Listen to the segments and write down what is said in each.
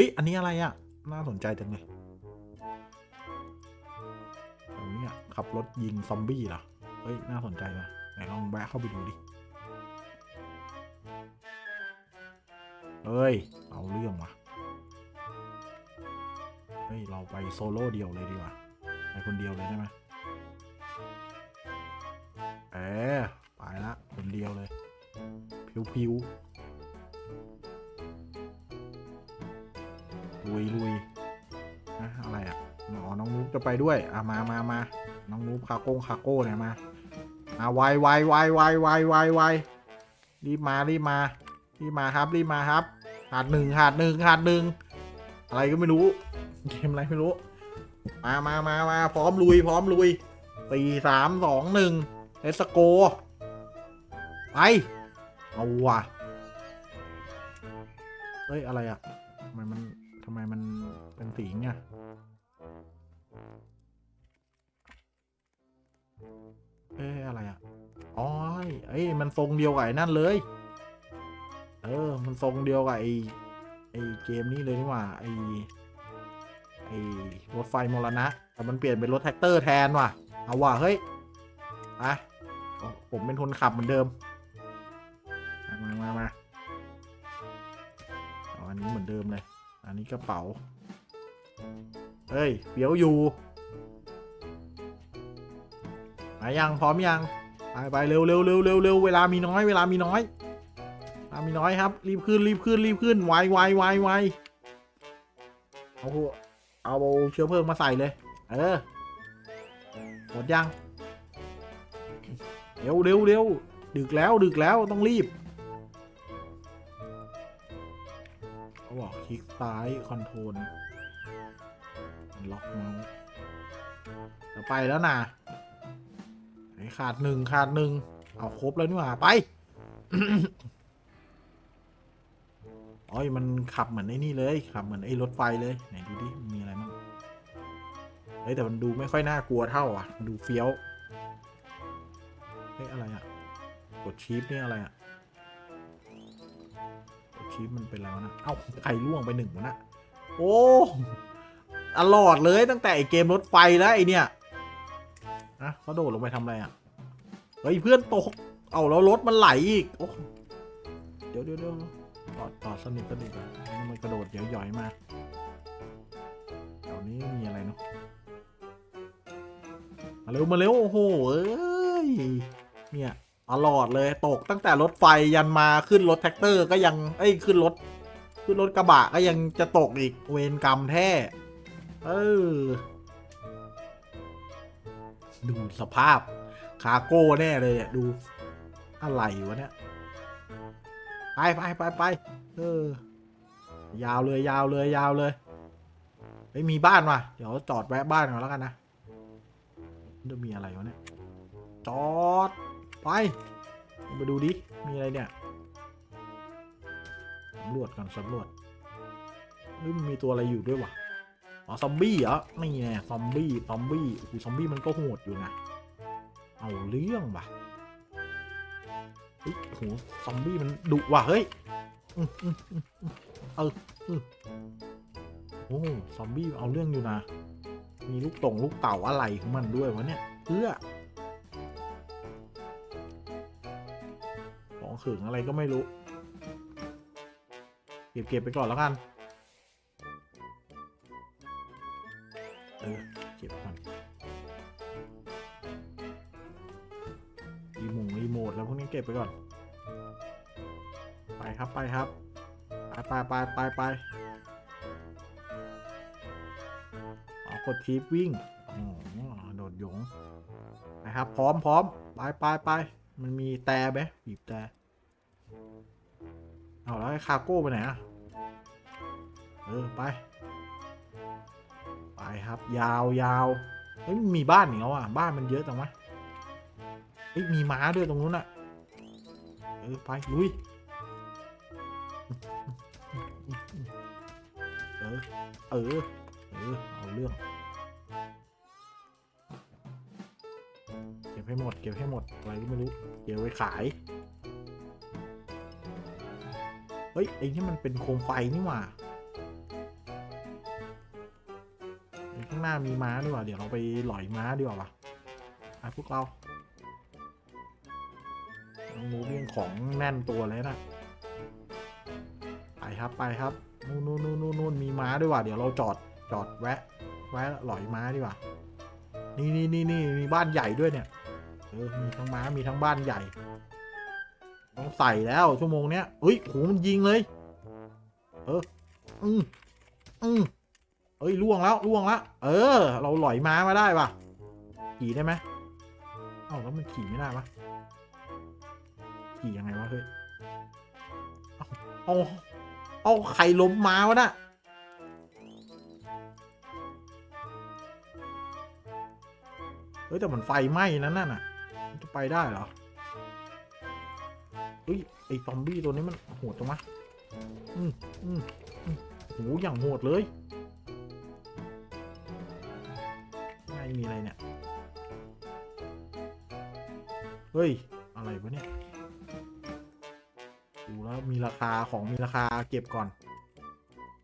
ฮ้ย อันนี้อะไรอะน่าสนใจจังเลยแถวเนี้ขับรถยิงซอมบี้เหรอ เฮ้ย น่าสนใจนะไหนลองแวะเข้าไปดูดิ เฮ้ย เอาเรื่องว่ะ เฮ้ย เราไปโซโล่เดียวเลยดีกว่า ไปคนเดียวเลยได้ไหมเออไปละคนเดียวเลย พิวๆ ลุยลุยนะอะไรอะอ๋อน้องนุ๊กจะไปด้วย อะ มามามาน้องนุ๊กคาโก้คาโก้เนี่ยมาอะไวไวไวไวไวไวไวรีบมารีบมารีบมาครับรีบมาครับหาดหนึ่งหาดหนึ่งหาดหนึ่งอะไรก็ไม่รู้ เกมอะไรไม่รู้ มามามามาพร้อมลุย พร้อมลุยสี่สามสองหนึ่งเลสโกไปเอาว่ะเฮ้ย อะไรอะทำไมมันำไมมันเป็นสีเงี้ยเอ้ยอะไรอะอ๋อเอ้ยมันทรงเดียวกับไอ้นั่นเลย เออ มันทรงเดียวกับไอ้ไอ้เกมนี้เลยนี่หว่าไอ้ไอ้รถไฟมรณะ แต่มันเปลี่ยนเป็นรถแท็กเตอร์แทนว่ะ เอาว่ะเฮ้ยไปผมเป็นคนขับเหมือนเดิมมามามามาเอาอันนี้เหมือนเดิมเลย อันนี้กระเป๋า เฮ้ยเปียวอยู่ มายังพร้อมยัง ไปไปเร็วเร็วเร็วเร็วเร็วเวลามีน้อยเวลามีน้อยเวลามีน้อยครับ รีบขึ้นรีบขึ้นรีบขึ้นไวไวไวไวเอาเอาเชื้อเพลิงมาใส่เลย เออ หมดยัง เร็วเร็วเร็วดึกแล้วดึกแล้วต้องรีบ บอกคลิกซ้ายคอนโทรลล็อกเมาส์จะไปแล้วนะขาดหนึ่งขาดหนึ่งเอาครบแล้วนี่หว่าไปอ้ยมันขับเหมือนไอ้นี่เลยขับเหมือนไอ้รถไฟเลยไหนดูดิมีอะไรบ้างเฮ้ยแต่มันดูไม่ค่อยน่ากลัวเท่าอะดูเฟี้ยวเฮ้ยอะไรอะกดชีฟนี่อะไรอะ ชีฟมันเป็นแล้วนะ เอ้าใครล่วงไปหนึ่งวะนะโอ้ตลอดเลยตั้งแต่ไอเกมรถไฟแล้วไอเนี่ยนะเขาโดดลงไปทำอะไรอะ เฮ้ยเพื่อนตก เอาแล้วรถมันไหลอีก โอ้เดี๋ยวเดี๋ยวเดี๋ยวต่อต่อสนิทสนิทอะมันกระโดดหย่อยๆมาแถวนี้มีอะไรเนาะ มาเร็วมาเร็วโอ้โหเอ้ย เนี่ย ตลอดเลยตกตั้งแต่รถไฟยันมาขึ้นรถแท็กเตอร์ก็ยังเอ้ยขึ้นรถ ขึ้นรถกระบะก็ยังจะตกอีกเวรกรรมแท้ เออ ดูสภาพคาโก้แน่เลยดู อะไรวะเนี่ย ไปไปไปไปเออ ยาวเลยยาวเลยยาวเลยเฮ้มีบ้านว่ะ เดี๋ยวจอดแวะบ้านก่อนแล้วกันนะจะมีอะไรวะเนี่ย จอด ไปมาดูดิ มีอะไรเนี่ยสำรวจก่อนสำรวจเฮ้ยมันมีตัวอะไรอยู่ด้วยวะอ๋อซอมบี้เหรอนี่แน่ซอมบี้ซอมบี้โอ้โหซอมบี้มันก็โหดอยู่นะเอาเรื่องว่ะเฮ้ยโอ้โหซอมบี้มันดุว่ะเฮ้ยเออเออโอ้ซอมบี้เอาเรื่องอยู่นะ มีลูกตงลูกเต่าอะไรของมันด้วยวะเนี่ยเพื่อ ของขึงอะไรก็ไม่รู้ เก็บเก็บไปก่อนแล้วกันเออเก็บก่อนรีโมงรีโมทแล้วพวกนี้เก็บไปก่อน ไปครับไปครับไปไปไปไปไปอ๋อกดทีปวิ่งอ๋อโดดหยงไปครับพร้อมพร้อมไปไปไปมันมีแต่ไหมบีบแต่ เอาแล้วไอ้คาโก้ไปไหนอะเออไป ไปครับ ยาวยาวเฮ้ยมันมีบ้านอีกแล้วอะบ้านมันเยอะจังวะเฮ้ยมีม้าด้วยตรงนู้นอะเออไปลุยเออเออเออเอาเรื่องเก็บให้หมดเก็บให้หมดอะไรก็ไม่รู้เก็บไว้ขาย ฮ้ยไอ้นี่มันเป็นโคมไฟนี่หว่าข้างหน้ามีม้าดีกว่า เดี๋ยวเราไปหลอยม้าดีกว่าปะไปพวกเราน้องหนูเรียงของแน่นตัวเลยนะ ไปครับไปครับนู่นนู่นนู่นนู่นนู่นมีม้าด้วยว่ะ เดี๋ยวเราจอดจอดแวะ แวะหลอยม้าดีกว่า นี่นี่นี่นี่มีบ้านใหญ่ด้วยเนี่ย เออ มีทั้งม้ามีทั้งบ้านใหญ่ ต้องใส่แล้วชั่วโมงเนี้ยอุ้ยโหมันยิงเลย เออ อืมอืมเอ้ยล่วงแล้วล่วงแล้วเออ เราหลอยม้ามาได้ปะขี่ได้ไหมเอ้าแล้วมันขี่ไม่ได้ปะขี่ยังไงวะเฮ้ยเอาเอาเอาใครล้มม้าวะน่ะเฮ้ยแต่มันไฟไหม้นั่นน่ะจะไปได้เหรอ เฮ้ย ไอซอมบี้ตัวนี้มันโหดจังวะอืมอืมอืมโหอย่างโหดเลยไม่มีอะไรเนี่ย เฮ้ย อะไรวะเนี่ย ดูแล้วมีราคาของมีราคาเก็บก่อน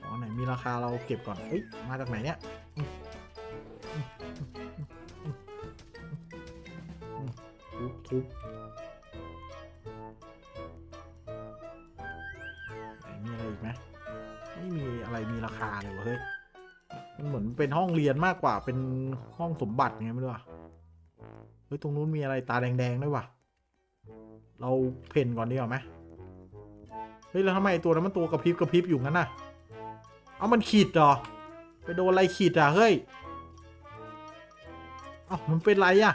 ขอ๋อไหนมีราคาเราเก็บก่อนเฮ้ย มาจากไหนเนี่ยทุบทุบ ไม่มีอะไรมีราคาเลยวะเฮ้ย มันเหมือนเป็นห้องเรียนมากกว่าเป็นห้องสมบัติไงไม่รู้อะเฮ้ยตรงนู้นมีอะไรตาแดงๆด้วยวะเราเพ่นก่อนดีกว่าไหมเฮ้ยแล้วทำไมตัวนั้นมันตัวกระพริบกระพริบอยู่งั้นน่ะ เอามันขีดเหรอ ไปโดนอะไรขีดอะเฮ้ย เอ้ามันเป็นไรอะ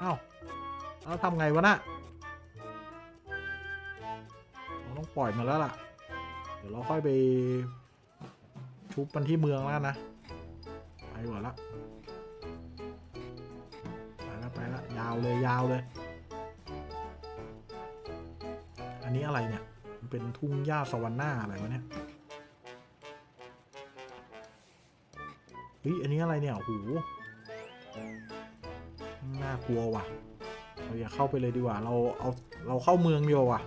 เอ้าแล้วทำไงวะน่ะ ปล่อยมันแล้วล่ะ เดี๋ยวเราค่อยไปชุบมันที่เมืองแล้วนะไปก่อนละไปละไปละยาวเลยยาวเลย อันนี้อะไรเนี่ยมันเป็นทุ่งหญ้าสวรรค์หน้าอะไรวะเนี่ยเฮ้ยอันนี้อะไรเนี่ยโอ้โหน่ากลัวว่ะ เราอย่าเข้าไปเลยดีกว่า เราเอาเราเข้าเมืองดีกว่าว่ะ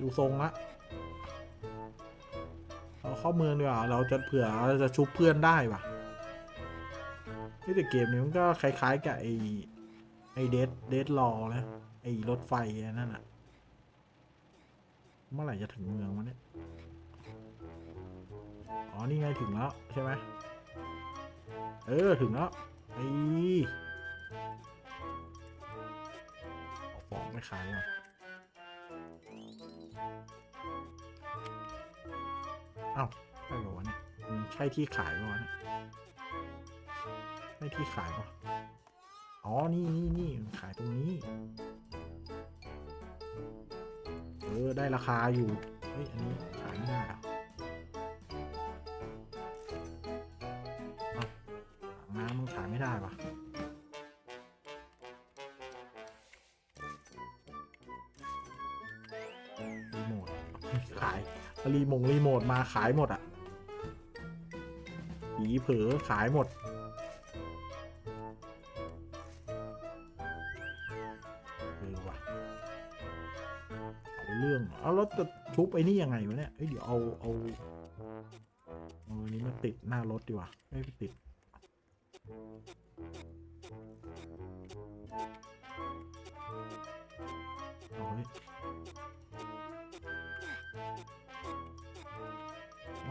ดูทรงละเราเข้าเมืองดีกว่าเราจะเผื่อเราจะชุบเพื่อนได้ว่ะเฮ้ยแต่เกมนี้มันก็คล้ายๆกับไอ้ไอ้เดดเดดรอนะไอ้รถไฟอันนั่นอะเมื่อไหร่จะถึงเมืองวะเนี่ย อ๋อ นี่ไงถึงแล้ว ใช่ไหม เออ ถึงแล้วไอ้เอาของไม่ขายว่ะ เอ้าใช่ป่าวะเนี่ยมันใช่ที่ขายป่าวะเนี่ยใช่ที่ขายป่ะอ๋อ นี่นี่นี่ขายตรงนี้ เออ ได้ราคาอยู่ เฮ้ย อันนี้ขายไม่ได้อะเอ้าน้ำมันขายไม่ได้ปะ รีมงรีโมทมาขายหมดอะผีเผลอขายหมด เออว่ะเอาเรื่อง เอาแล้วจะชุบไอ้นี่ยังไงวะเนี่ยเอ้ยเดี๋ยวเอาเอาเอาอันนี้มาติดหน้ารถดีกว่าไม่ไปติดเอาเฮ้ย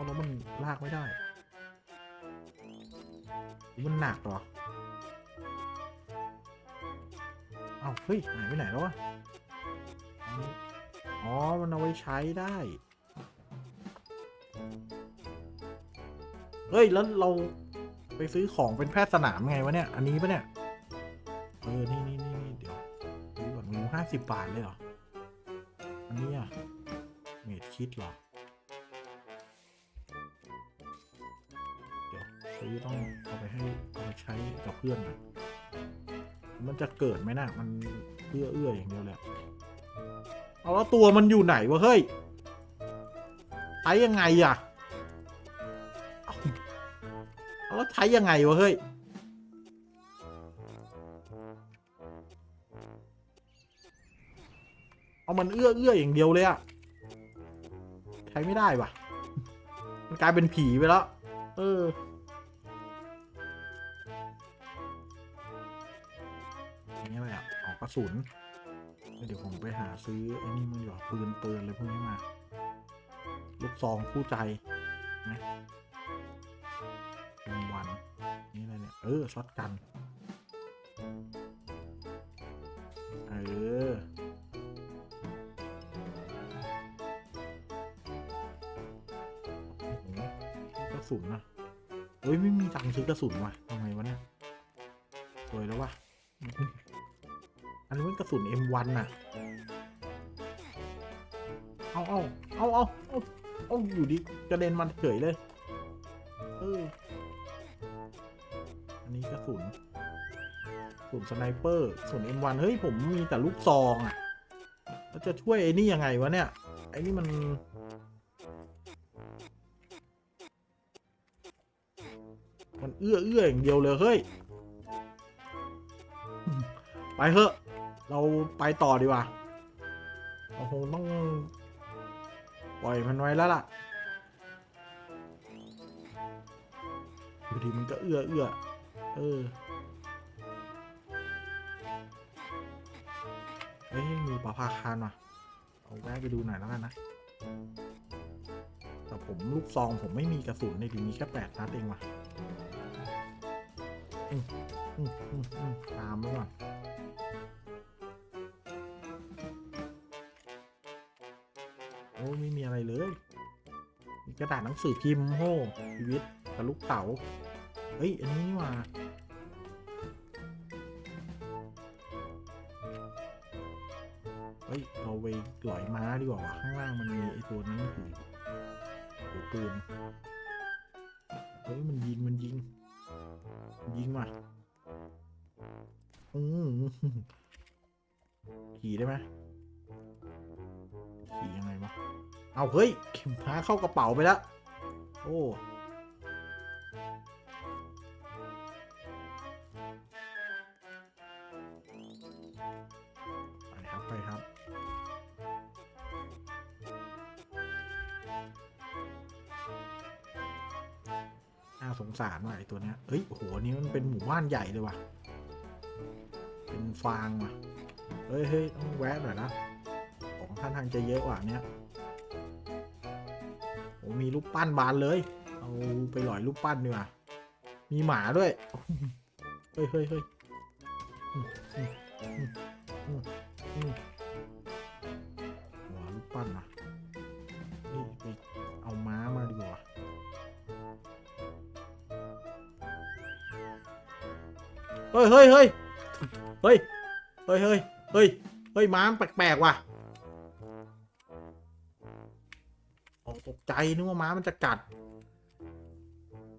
เอาแล้วมันลากไม่ได้ มันหนักเหรอเอาเฮ้ยหายไปไหนแล้ววะอาอ๋อ มันเอาไว้ใช้ได้ เฮ้ย แล้วเราไปซื้อของเป็นแพทย์สนามไงวะเนี่ย อันนี้ปะเนี่ย เออ นี่นี่นี่นเดี๋ยวดูก่อนงูห้าสิบบาทเลยเหรอ อันนี้อะเมดคิดเหรอ ซื้อต้องเอาไปให้เอาไปใช้กับเพื่อนน่อยมันจะเกิดไหมนะมันเอื้อเอื้ออย่างเดียวเลยเอาแล้วตัวมันอยู่ไหนวะเฮ้ยใช้ยังไงอะเอาเอาแล้วใช้ยังไงวะเฮ้ยเอามันเอื้อเอื้ออย่างเดียวเลยอะใช้ไม่ได้วะมันกลายเป็นผีไปแล้ว เออ กระสุนเดี๋ยวผมไปหาซื้อไอ้นี่มันดีกว่าปืนปืนอะไรพวกนี้มา ลูกซองคู่ใจนะวันนี่อะไรเนี่ย เออช็อตกัน เออโอ้กระสุนนะเฮ้ย ไม่มีตังค์ซื้อกระสุนว่ะ สุน M1 น่ะเอาเอาเอาเอาเอาเอาอยู่ดีกระเด็นมันเฉยเลย เออ อันนี้กระสุนกระสุนสไนเปอร์กระสุน M1 เฮ้ย ผมมีแต่ลูกซองอะแล้วจะช่วยไอ้นี่ยังไงวะเนี่ย ไอ้นี่มันมันเอื้อเอื้ออย่างเดียวเลยเฮ้ย ไปเถอะ เราไปต่อดีกว่าเราคงต้องปล่อยมันไว้แล้วล่ะอยู่ดีมันก็เอื้อเอื้อเออเอ้ยมีปลาพาคารว่ะเอาแวะไปดูหน่อยแล้วกันนะ แต่ผมลูกซองผมไม่มีกระสุนในดีมีแค่แปดนัดเองว่ะอืมอืมอืมอืมตามไว้ก่อน กระดาษหนังสือพิมพ์โหชีวิตกับลูกเต๋าเฮ้ย อันนี้นี่ว่าเฮ้ย เราไปหลอยม้าดีกว่าว่ะข้างล่างมันมีไอตัวนั้นถือถือปืนเฮ้ย มันยิง มันยิง ยิงว่ะอืมขี่ได้ไหมขี่ยังไงวะ เอาเฮ้ยเข็มพาเข้ากระเป๋าไปแล้ว โอ้ไปครับไปครับ น่าสงสารว่ะไอตัวเนี้ย เฮ้ยโหนนี้มันเป็นหมู่บ้านใหญ่เลยว่ะ เป็นฟางว่ะ เฮ้ยเฮ้ยต้องแวะหน่อยนะ ของท่านทางจะเยอะกว่าเนี้ย มีรูปปั้นบานเลย เอาไปหลอยรูปปั้นดีกว่ามีหมาด้วย เฮ้ยเฮ้ยเฮ้ยหัวรูปปั้นนะเฮ้ยไปเอาม้ามาดีกว่าเฮ้ยเฮ้ยเฮ้ยเฮ้ยเฮ้ยเฮ้ยเฮ้ยม้าแปลกๆว่ะ นึกว่าม้ามันจะกัด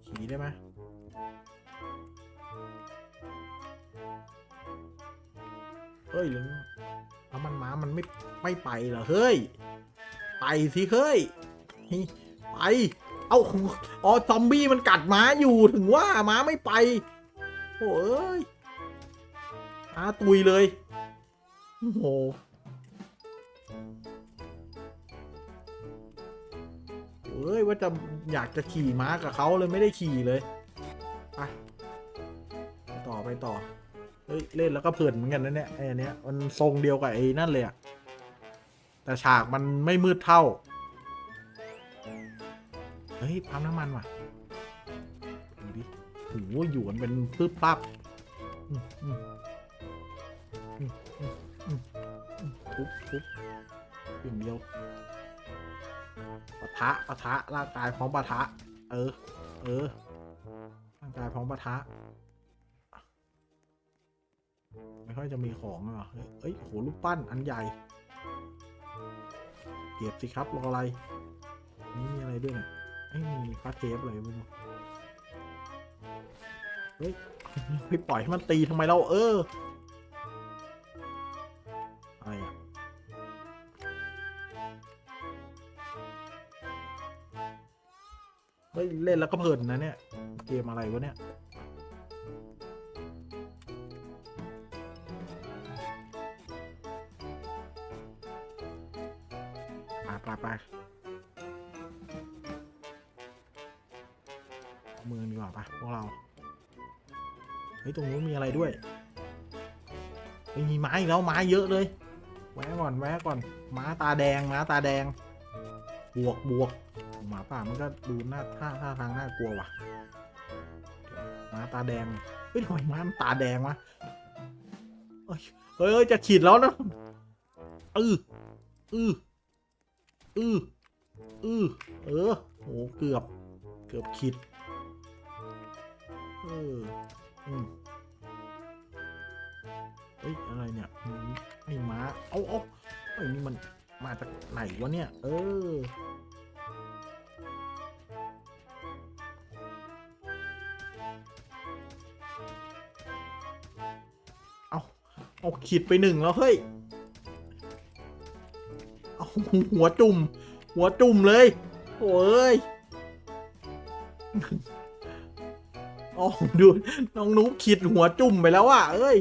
ขี่ได้ไหมเฮ้ยหรือแล้วมันม้ามันไม่ไม่ไปเหรอเฮ้ย ไปสิเฮ้ยไป เอาอ๋อซอมบี้มันกัดม้าอยู่ถึงว่าม้าไม่ไปโอ้เอ้ยอาตุยเลยโอ้โห เอ้ยว่าจะอยากจะขี่ม้ากับเขาเลยไม่ได้ขี่เลยไปต่อไปต่อเฮ้ยเล่นแล้วก็เพลินเหมือนกันนะเนี่ยไอ้อันเนี้ยมันทรงเดียวกับไอ้นั่นเลยอะแต่ฉากมันไม่มืดเท่าเฮ้ยปั๊มน้ำมันว่ะดูดิโหอยู่กันเป็นพึบปั๊บปุ๊บปุ๊บอย่างเดียว ปะทะปะทะร่างกายพร้อมปะทะ เออ เออ ร่างกายพร้อมปะทะ ไม่ค่อยจะมีของอเฮ้ยเอ้ยโหรูปปั้นอันใหญ่ เก็บสิครับรออะไร นี่มีอะไรด้วยเนี่ยไอ้มีพาสเทปอะไรไม่รู้ เฮ้ยไม่ปล่อยให้มันตีทำไมเราเออ ล่นแล้วก็เพลินนะเนี่ย เกมอะไรวะเนี่ย ไปไปไปเมืองดีกว่าปะพวกเรา เฮ้ย ตรงนู้นมีอะไรด้วยเฮ้ยมีไม้อีกแล้วไม้เยอะเลย แวะก่อนแวะก่อน ม้าตาแดงม้าตาแดง บวกบวก หมาป่ามันก็ดูหน้าท่าท่าทางน่ากลัวว่ะเดี๋ยวม้าตาแดงเฮ้ยทำไมม้ามันตาแดงวะเฮ้ยเฮ้ยจะขีดแล้วนะเออเออเออเอเออโอ้เกือบ เกือบขีดเอออืมเฮ้ยอะไรเนี่ยไอ้ม้าเอาเอาไอ้นี่มันมาจากไหนวะเนี่ย เออ ขีดไปหนึ่งแล้ว เฮ้ย เอาหัวจุ่ม หัวจุ่มเลยโอ้ยโอ้ดูน้องนุ๊กขีดหัวจุ่มไปแล้วอะ เอ้ย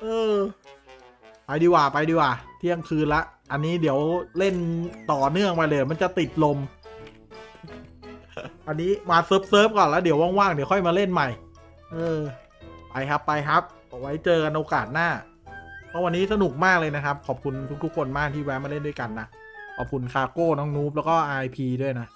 เออ ไปดีกว่าไปดีกว่า เที่ยงคืนละ อันนี้เดี๋ยวเล่นต่อเนื่องไปเลย มันจะติดลม อันนี้มาเซิร์ฟเซิร์ฟก่อนแล้วเดี๋ยวว่างๆ เดี๋ยวค่อยมาเล่นใหม่ เออ ไปครับไปครับเอาไว้เจอกันโอกาสหน้า ราะวันนี้สนุกมากเลยนะครับ ขอบคุณทุกๆคนมากที่แวะมาเล่นด้วยกันนะ ขอบคุณคาโก้น้องนูบแล้วก็ IP ด้วยนะ